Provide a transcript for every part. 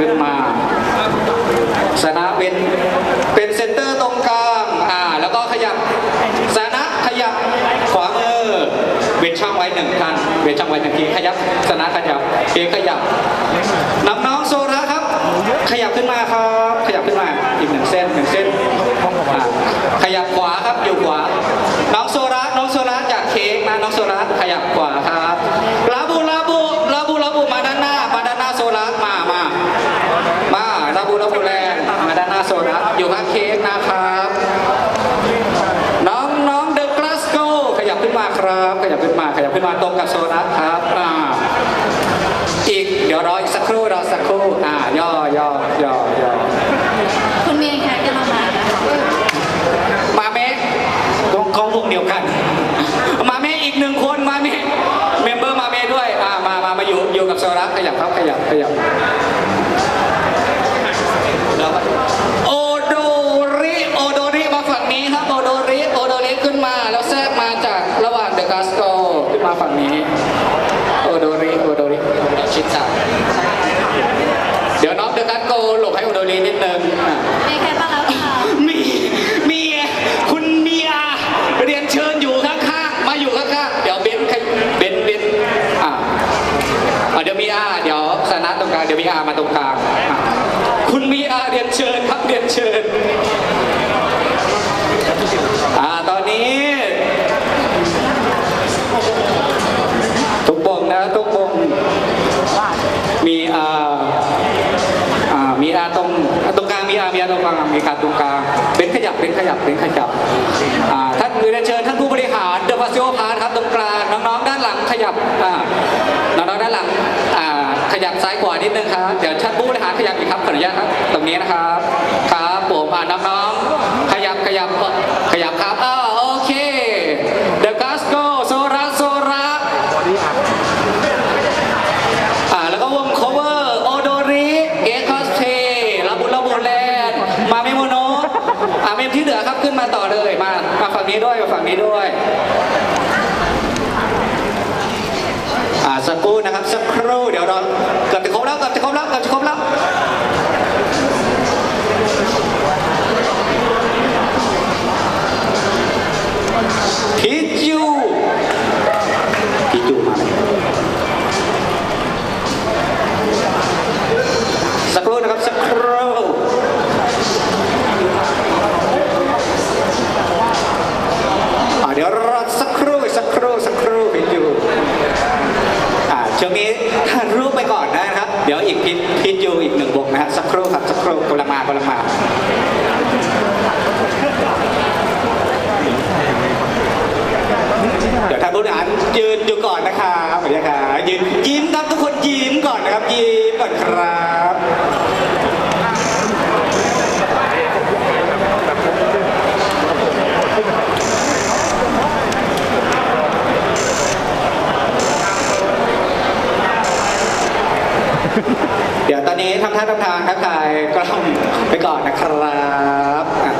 ขึ้นมาฮะขึ้นมา สนะเป็นเป็นเซนเตอร์ตรงกลางอ่าแล้วก็ขยับสนะขยับขวามือเว้นช่องไว้หนึ่งท่านเว้นช่องไว้หนึ่งทีขยับสนะขยับเอขยับน้ำน้องโซระครับ ขยับขึ้นมาครับ ขยับขึ้นมาอีกหนึ่งเส้นหนึ่งเส้นขยับขวาครับอยู่ขวาน้องโซระน้องโซระจากเค้กนะน้องโซระขยับขวา อยู่ข้างเค้กนะครับ น้องน้องเดอะกลาสโกขยับขึ้นมาครับ ขยับขึ้นมาขยับขึ้นมาตรงกับโซนะครับอ่าอีกเดี๋ยวรออีกสักครู่รอสักครู่อ่าย่อย่อย่อย่อคุณเมียแคทกำลังมานะคะมาเมฆกองกองวงเดียวกัน มาเมฆอีกหนึ่งคนมาเมฆเมมเบอร์มาเมฆด้วยอ่ามามามาอยู่อยู่กับโซระขยับครับขยับขยับ โอโดริโอโดริมาฝั่งนี้ครับโอโดริโอโดริขึ้นมาแล้วแทรกมาจากระหว่างเดอะกาสโกขึ้น มาฝั่งนี้โอโดริโอโดริชิดจับเดี๋ยวน้องเดอะกาสโกหลบให้โอโดรินิดนึงอะเมียแคทมาแล้วค่ะมีมีคุณเมียเรียนเชิญอยู่ข้างๆมาอยู่ข้างๆเดี๋ยวเบนซ์ใครเบนซ์เบนซ์อะอะเดี๋ยวมีอาเดี๋ยวสนะตรงกลางเดี๋ยวมีอามาตรงกลางอะคุณมีอาเรียนเชิญครับเรียนเชิญอ่าตอนนี้ ทุกวงนะทุกวงมีอาอ่า มีอาตรงตรงกลางมีอามีอาตรงกลางมีการตรงกลางเป็นขยับเป็นขยับเป็นขยับอ่าท่านเรียนเชิญท่านผู้บริหารเดอะฟาซิโอพาร์ครับตรงกลางน้องๆด้านหลังขยับน้องๆด้านหลังขยับซ้ายขวานิดนึงครับเดี๋ยวท่านผู้บริหารขยับอีกครับขออนุญาตครับตรงนี้นะครับครับผมน้องๆขยับขยับขยับครับอ้าวโอเคเดอะกาสโกโซระโซระ บอดี้อัพ อ่าแล้วก็วง cover โอโดริเกคอสเทลาบุลาบุแลนด์มาเมโมโนอ่าเมมที่เหลือครับขึ้น มาต่อเลยมามาฝั่งนี้ด้วยมาฝั่งนี้ด้วยอ่าสักครู่นะครับสักครู่เดี๋ยวเราเกือบจะครบแล้วเกือบจะครบแล้วเกือบจะครบแล้วพิจูพิจูมาไหม สักครู่นะครับสักครู่อ่าเดี๋ยวรอสักครู่สักครู่สักครู่พิดอยู่อ่าช่วงนี้ถ่ายรูปไปก่อนนะครับ เดี๋ยวอีกพิดพิดอยู่อีกหนึ่งวงนะฮะสักครู่ครับสักครู่กำลังมากำลังมาเดี๋ยวท่านผู้บริหารยืนอยู่ก่อนนะครับสวัสดีครับยืนยิ้มครับทุกคนยิ้มก่อนนะครับยิ้มก่อนครับ เดี๋ยวตอนนี้ทำท่างทักทายกล้องไปก่อนนะครับอะ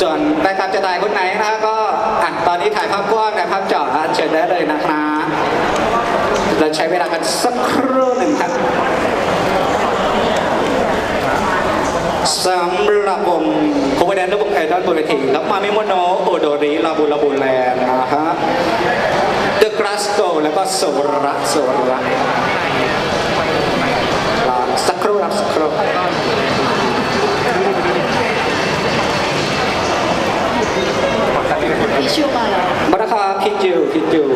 ส่วนแฟนคลับจะถ่ายคนไหนนะก็อะตอนนี้ถ่ายภาพกว้างนะภาพเจาะเชิญได้เลยนะคะเราใช้เวลากันสักครู่หนึ่งครับ สำหรับวงโคเวเดนและวงไอดอลบนเวทีครับมามิโมโนโอโดริลาบูลาบูแลนนะฮะเดอะกราสโกแล้วก็โซระโซระ รอสักครู่ครับสักครู่ ทิชชู่มาแล้วมาราคาคิดอยู่คิดอยู่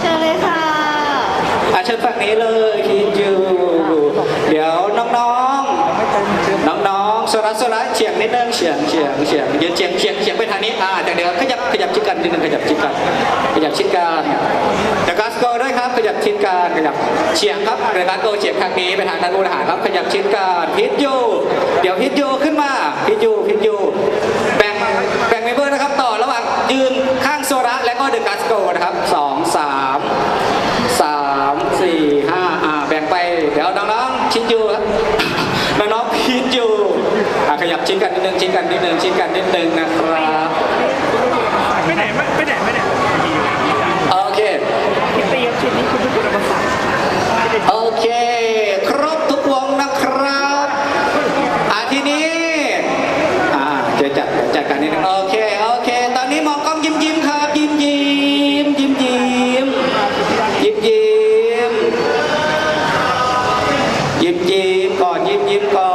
เชิญเลยค่ะอาเชิญฝั่งนี้เลยคิดอยู่เดี๋ยวน้องๆ น้องๆโซระโซระเฉียงนิดนึงเฉียงเฉียงเฉียงยืนเฉียงเฉียงเฉียงไปทางนี้อ่าจากเดี๋ยวขยับขยับชิดกันนิดนึงขยับชิดกันขยับชิดกันเดอะกัสโกด้วยครับขยับชิดกันขยับเฉียงครับเดอะกัสโกเฉียงทางนี้ไปทางท่านผู้บริหารครับขยับชิดกันพิทยูเดี๋ยวพิทยูขึ้นมาพิทยูพิทยูแบ่งแบ่งเมมเบอร์นะครับต่อระหว่างยืนข้างโซระและก็เดอะกัสโกนะครับสองสามสามสี่ห้าอ่าแบ่งไปเดี๋ยวน้ องๆชิดยูครับน้องๆพีทอยู่อะขยับชิ้นกันนิดนึงชิ้นกันนิดนึงชิ้นกันนิดนึงนะครับไปไหนไม่ไปไหนไม่ไหนโอเคที่ตีกับชิ้นนี้คุณเป็นคนเอามาใส่โอเค ครบทุกวงนะครับอะทีนี้อ่าจะจัดจัดกันนิดนึงโอเคโอ ยิ้มยิ้มก่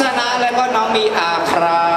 ษณะและก็น้องมีอาครา